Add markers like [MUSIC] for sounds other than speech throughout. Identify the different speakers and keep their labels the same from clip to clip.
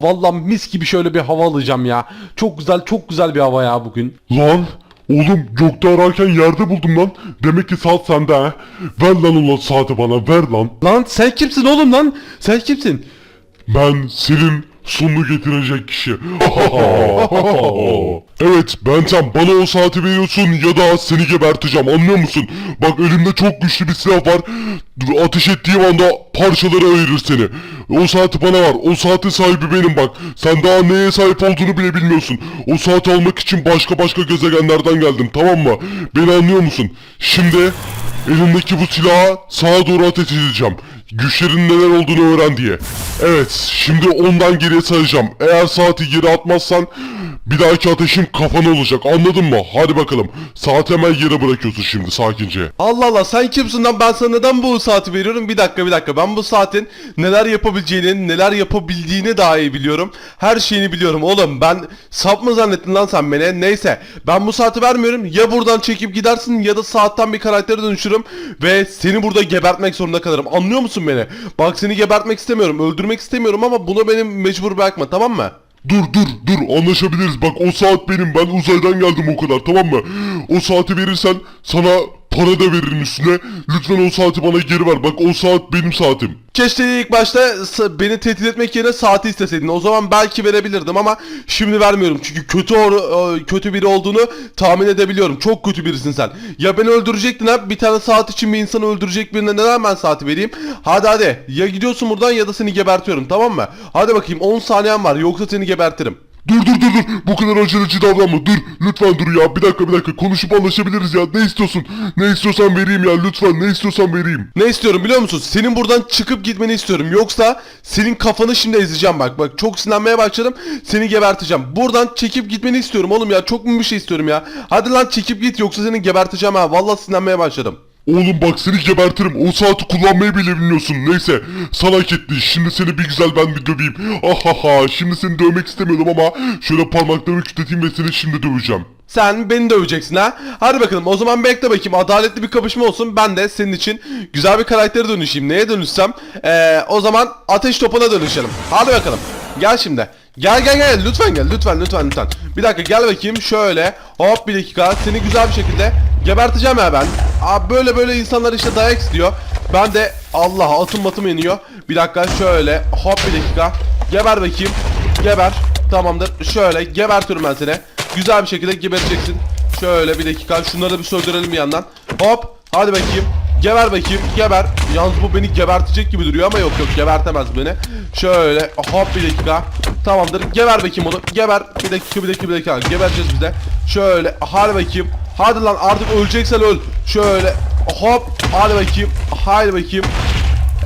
Speaker 1: Vallahi mis gibi şöyle bir hava alacağım ya. Çok güzel çok güzel bir hava ya bugün.
Speaker 2: Lan oğlum gökte ararken yerde buldum lan. Demek ki saat sende ha. Ver lan o saati bana ver lan.
Speaker 1: Lan sen kimsin oğlum lan? Sen kimsin?
Speaker 2: Ben senin sonunu getirecek kişi. [LAUGHS] evet Benten bana o saati veriyorsun ya da seni geberteceğim anlıyor musun? Bak elimde çok güçlü bir silah var. Ateş ettiğim anda parçalara ayırır seni. O saati bana var. O saatin sahibi benim bak. Sen daha neye sahip olduğunu bile bilmiyorsun. O saati almak için başka başka gezegenlerden geldim tamam mı? Beni anlıyor musun? Şimdi elimdeki bu silahı sağa doğru ateş edeceğim. Güçlerin neler olduğunu öğren diye. Evet, şimdi ondan geriye sayacağım. Eğer saati geri atmazsan bir dahaki ateşim kafana olacak. Anladın mı? Hadi bakalım. Saati hemen yere bırakıyorsun şimdi sakince.
Speaker 1: Allah Allah sen kimsin lan ben sana neden bu saati veriyorum? Bir dakika bir dakika ben bu saatin neler yapabileceğini neler yapabildiğini daha iyi biliyorum. Her şeyini biliyorum oğlum ben sap mı zannettin lan sen beni? Neyse ben bu saati vermiyorum ya buradan çekip gidersin ya da saatten bir karaktere dönüşürüm ve seni burada gebertmek zorunda kalırım. Anlıyor musun beni? Bak seni gebertmek istemiyorum öldürmek istemiyorum ama buna beni mecbur bırakma tamam mı?
Speaker 2: Dur dur dur anlaşabiliriz. Bak o saat benim. Ben uzaydan geldim o kadar tamam mı? O saati verirsen sana para da veririm üstüne. Lütfen o saati bana geri ver. Bak o saat benim saatim.
Speaker 1: Keşke ilk başta beni tehdit etmek yerine saati isteseydin. O zaman belki verebilirdim ama şimdi vermiyorum. Çünkü kötü or- kötü biri olduğunu tahmin edebiliyorum. Çok kötü birisin sen. Ya beni öldürecektin ha. Bir tane saat için bir insanı öldürecek birine neden ben saati vereyim? Hadi hadi. Ya gidiyorsun buradan ya da seni gebertiyorum tamam mı? Hadi bakayım 10 saniyen var yoksa seni gebertirim.
Speaker 2: Dur dur dur dur. Bu kadar aceleci davranma. Dur. Lütfen dur ya. Bir dakika bir dakika. Konuşup anlaşabiliriz ya. Ne istiyorsun? Ne istiyorsan vereyim ya. Lütfen ne istiyorsan vereyim.
Speaker 1: Ne istiyorum biliyor musun? Senin buradan çıkıp gitmeni istiyorum. Yoksa senin kafanı şimdi ezeceğim bak. Bak çok sinirlenmeye başladım. Seni geberteceğim. Buradan çekip gitmeni istiyorum oğlum ya. Çok mu bir şey istiyorum ya? Hadi lan çekip git yoksa seni geberteceğim ha. Vallahi sinirlenmeye başladım.
Speaker 2: Oğlum bak seni gebertirim. O saati kullanmayı bile bilmiyorsun. Neyse. Sana hak etti. Şimdi seni bir güzel ben bir döveyim. Ahaha. Şimdi seni dövmek istemiyordum ama şöyle parmaklarımı kütleteyim ve seni şimdi döveceğim.
Speaker 1: Sen beni döveceksin ha. Hadi bakalım o zaman bekle bakayım. Adaletli bir kapışma olsun. Ben de senin için güzel bir karaktere dönüşeyim. Neye dönüşsem? Ee, o zaman ateş topuna dönüşelim. Hadi bakalım. Gel şimdi. Gel gel gel. Lütfen gel. Lütfen lütfen lütfen. Bir dakika gel bakayım. Şöyle. Hop bir dakika. Seni güzel bir şekilde geberteceğim ya ben. Abi böyle böyle insanlar işte dayak istiyor. Ben de Allah atım matım yeniyor. Bir dakika şöyle. Hop bir dakika. Geber bakayım. Geber. Tamamdır. Şöyle gebertiyorum ben seni. Güzel bir şekilde gebereceksin. Şöyle bir dakika. Şunları da bir söndürelim bir yandan. Hop. Hadi bakayım. Geber bakayım. Geber. Yalnız bu beni gebertecek gibi duruyor ama yok yok gebertemez beni. Şöyle hop bir dakika. Tamamdır. Geber bakayım onu. Geber. Bir dakika bir dakika bir dakika. Gebereceğiz biz de. Şöyle. Hadi bakayım. Hadi lan artık öleceksen öl. Şöyle. Hop. Hadi bakayım. Hadi bakayım.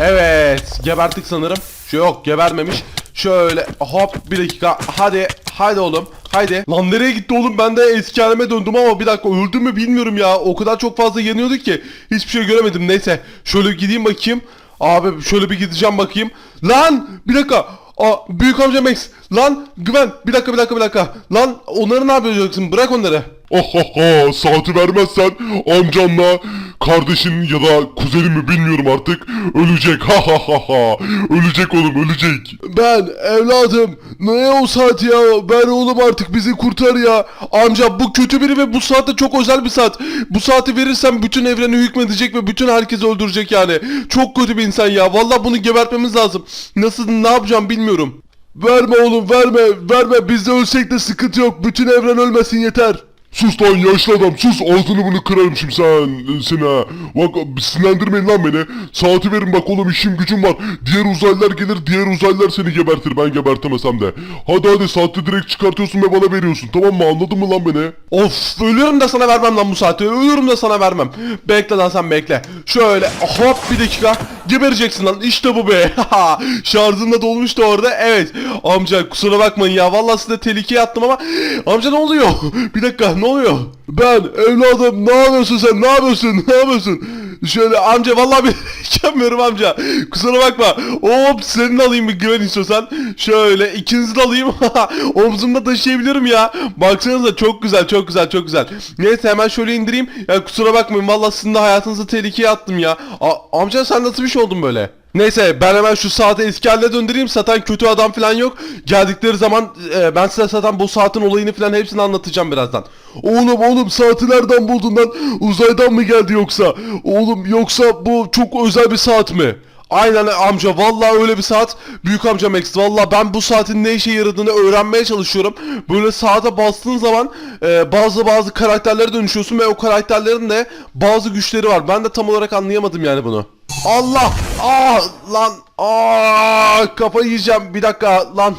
Speaker 1: Evet. Geberttik sanırım. Şu yok gebermemiş. Şöyle hop bir dakika. Hadi. Haydi oğlum. Haydi. Lan nereye gitti oğlum? Ben de eski halime döndüm ama bir dakika öldüm mü bilmiyorum ya. O kadar çok fazla yanıyordu ki. Hiçbir şey göremedim. Neyse. Şöyle gideyim bakayım. Abi şöyle bir gideceğim bakayım. Lan bir dakika. Aa, büyük amca Max. Lan Güven. Bir dakika bir dakika bir dakika. Lan onları ne yapacaksın? Bırak onları.
Speaker 2: Ohoho saati vermezsen amcanla kardeşin ya da kuzenin mi bilmiyorum artık. Ölecek ha ha ha ha. Ölecek oğlum ölecek.
Speaker 1: Ben evladım ne o saat ya? Ben oğlum artık bizi kurtar ya. Amca bu kötü biri ve bu saatte çok özel bir saat. Bu saati verirsem bütün evreni hükmedecek ve bütün herkesi öldürecek yani. Çok kötü bir insan ya. Vallahi bunu gebertmemiz lazım. Nasıl ne yapacağım bilmiyorum. Verme oğlum verme verme. Biz de ölsek de sıkıntı yok. Bütün evren ölmesin yeter
Speaker 2: Sus lan yaşlı adam sus ağzını bunu kırarım şimdi sen seni. Bak sinirlendirmeyin lan beni. Saati verin bak oğlum işim gücüm var. Diğer uzaylılar gelir diğer uzaylılar seni gebertir ben gebertemesem de. Hadi hadi saati direkt çıkartıyorsun ve bana veriyorsun tamam mı anladın mı lan beni?
Speaker 1: Of ölüyorum da sana vermem lan bu saati ölüyorum da sana vermem Bekle lan sen bekle Şöyle hop bir dakika Gebereceksin lan. İşte bu be. [LAUGHS] Şarjım da dolmuştu orada. Evet. Amca kusura bakmayın ya. Vallahi size tehlikeye attım ama Amca ne oluyor? Bir dakika. Ne oluyor? Ben evladım. Ne yapıyorsun sen? Ne yapıyorsun? [LAUGHS] Ne yapıyorsun Şöyle amca vallahi bir [LAUGHS] yapmıyorum amca. Kusura bakma. Hop senin alayım bir güven istiyorsan. Şöyle ikinizi de alayım. [LAUGHS] Omzumda taşıyabilirim ya. Baksanıza çok güzel çok güzel çok güzel. Neyse hemen şöyle indireyim. Ya kusura bakmayın vallahi sizin de hayatınızı tehlikeye attım ya. A- amca sen nasıl bir şey oldun böyle? Neyse ben hemen şu saati eski haline döndüreyim. Zaten kötü adam falan yok. Geldikleri zaman e, ben size zaten bu saatin olayını falan hepsini anlatacağım birazdan. Oğlum oğlum saati nereden buldun lan? Uzaydan mı geldi yoksa? Oğlum yoksa bu çok özel bir saat mi? Aynen amca vallahi öyle bir saat büyük amca Max vallahi ben bu saatin ne işe yaradığını öğrenmeye çalışıyorum. Böyle saate bastığın zaman e, bazı bazı karakterlere dönüşüyorsun ve o karakterlerin de bazı güçleri var. Ben de tam olarak anlayamadım yani bunu. Allah! Ah lan! Ah kafayı yiyeceğim. Bir dakika lan.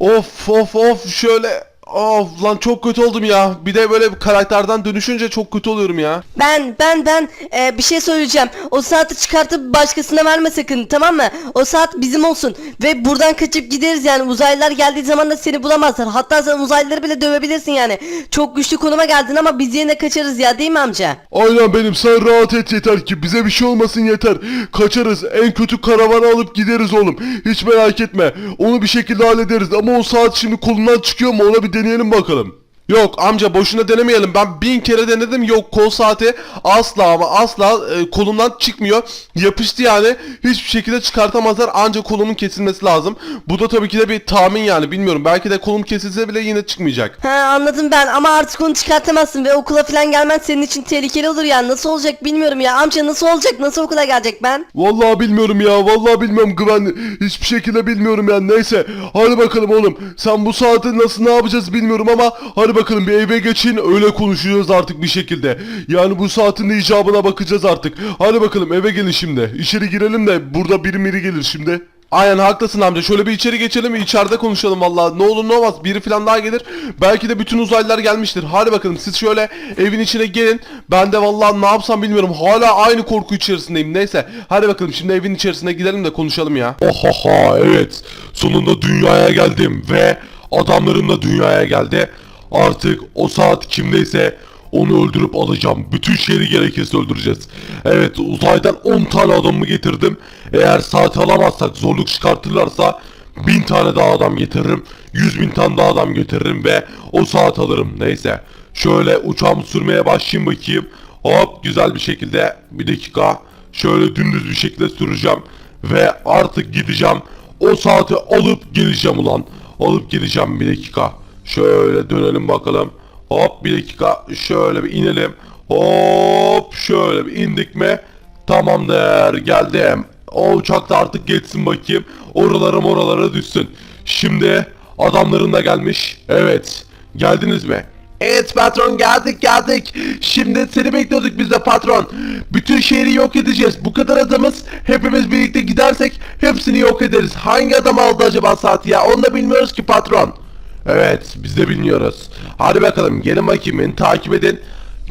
Speaker 1: Of of of şöyle Of lan çok kötü oldum ya. Bir de böyle bir karakterden dönüşünce çok kötü oluyorum ya.
Speaker 3: Ben ben ben e, bir şey söyleyeceğim. O saati çıkartıp başkasına verme sakın tamam mı? O saat bizim olsun ve buradan kaçıp gideriz yani uzaylılar geldiği zaman da seni bulamazlar. Hatta sen uzaylıları bile dövebilirsin yani. Çok güçlü konuma geldin ama biz yine kaçarız ya değil mi amca?
Speaker 2: Aynen benim sen rahat et yeter ki bize bir şey olmasın yeter. Kaçarız en kötü karavanı alıp gideriz oğlum. Hiç merak etme. Onu bir şekilde hallederiz ama o saat şimdi kolundan çıkıyor mu ona bir deneyelim bakalım.
Speaker 1: Yok amca boşuna denemeyelim. Ben bin kere denedim. Yok kol saati asla ama asla e, kolumdan çıkmıyor. Yapıştı yani. Hiçbir şekilde çıkartamazlar. Ancak kolumun kesilmesi lazım. Bu da tabii ki de bir tahmin yani. Bilmiyorum. Belki de kolum kesilse bile yine çıkmayacak.
Speaker 3: Ha anladım ben ama artık onu çıkartamazsın ve okula falan gelmen senin için tehlikeli olur ya. Nasıl olacak bilmiyorum ya. Amca nasıl olacak? Nasıl okula gelecek ben?
Speaker 2: Vallahi bilmiyorum ya vallahi bilmiyorum güven hiçbir şekilde bilmiyorum yani neyse hadi bakalım oğlum sen bu saati nasıl ne yapacağız bilmiyorum ama hadi bakalım bir eve geçin öyle konuşacağız artık bir şekilde yani bu saatin de icabına bakacağız artık hadi bakalım eve gelin şimdi içeri girelim de burada biri miri gelir şimdi
Speaker 1: Aynen haklısın amca. Şöyle bir içeri geçelim. içeride konuşalım vallahi. Ne olur ne olmaz. Biri falan daha gelir. Belki de bütün uzaylılar gelmiştir. Hadi bakalım siz şöyle evin içine gelin. Ben de vallahi ne yapsam bilmiyorum. Hala aynı korku içerisindeyim. Neyse. Hadi bakalım şimdi evin içerisine gidelim de konuşalım ya.
Speaker 2: Ohaha evet sonunda dünyaya geldim ve adamlarım da dünyaya geldi artık o saat kimdeyse onu öldürüp alacağım. Bütün şehri gerekirse öldüreceğiz. Evet uzaydan 10 tane adamımı getirdim. Eğer saati alamazsak zorluk çıkartırlarsa 1000 tane daha adam getiririm. 100 bin tane daha adam getiririm ve o saat alırım. Neyse. Şöyle uçağımı sürmeye başlayayım bakayım. Hop güzel bir şekilde bir dakika. Şöyle dümdüz bir şekilde süreceğim. Ve artık gideceğim. O saati alıp geleceğim ulan. Alıp geleceğim bir dakika. Şöyle dönelim bakalım. Hop bir dakika şöyle bir inelim. Hop şöyle bir indik mi? Tamamdır geldim. O uçak da artık geçsin bakayım. Oralara oralara düşsün. Şimdi adamların da gelmiş. Evet. Geldiniz mi?
Speaker 1: Evet patron geldik geldik. Şimdi seni bekliyorduk biz de patron. Bütün şehri yok edeceğiz. Bu kadar adamız hepimiz birlikte gidersek hepsini yok ederiz. Hangi adam aldı acaba saati ya? Onu da bilmiyoruz ki patron.
Speaker 2: Evet biz de bilmiyoruz.
Speaker 1: Hadi bakalım gelin bakayım takip edin.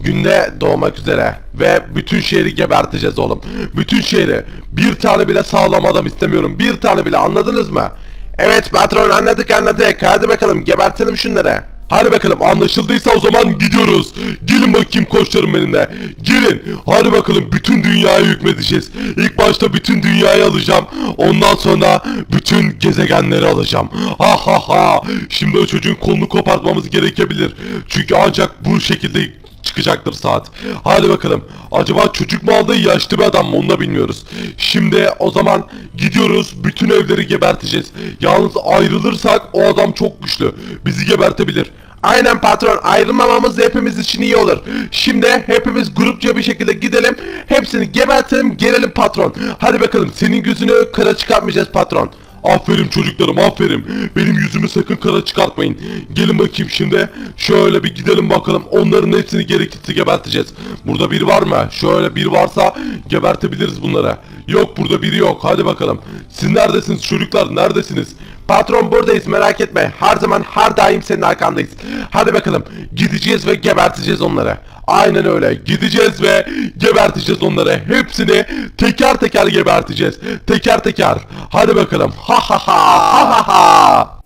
Speaker 1: Günde doğmak üzere ve bütün şehri geberteceğiz oğlum. Bütün şehri. Bir tane bile sağlam adam istemiyorum. Bir tane bile anladınız mı? Evet patron anladık anladık. Hadi bakalım gebertelim şunları.
Speaker 2: Hadi bakalım anlaşıldıysa o zaman gidiyoruz. Gelin bakayım koçlarım benimle. Gelin. Hadi bakalım bütün dünyayı hükmedeceğiz. İlk başta bütün dünyayı alacağım. Ondan sonra bütün gezegenleri alacağım. Ha ha ha. Şimdi o çocuğun kolunu kopartmamız gerekebilir. Çünkü ancak bu şekilde çıkacaktır saat. Hadi bakalım. Acaba çocuk mu aldı yaşlı bir adam mı onu da bilmiyoruz. Şimdi o zaman gidiyoruz bütün evleri geberteceğiz. Yalnız ayrılırsak o adam çok güçlü. Bizi gebertebilir.
Speaker 1: Aynen patron ayrılmamamız hepimiz için iyi olur. Şimdi hepimiz grupça bir şekilde gidelim. Hepsini gebertelim gelelim patron. Hadi bakalım senin gözünü kara çıkartmayacağız patron.
Speaker 2: Aferin çocuklarım aferin. Benim yüzümü sakın kara çıkartmayın. Gelin bakayım şimdi. Şöyle bir gidelim bakalım. Onların hepsini gerekirse geberteceğiz. Burada biri var mı? Şöyle bir varsa gebertebiliriz bunları. Yok burada biri yok. Hadi bakalım. Siz neredesiniz çocuklar? Neredesiniz?
Speaker 1: Patron buradayız merak etme. Her zaman her daim senin arkandayız. Hadi bakalım gideceğiz ve geberteceğiz onları.
Speaker 2: Aynen öyle. Gideceğiz ve geberteceğiz onları. Hepsini teker teker geberteceğiz. Teker teker. Hadi bakalım. Ha ha ha ha ha ha.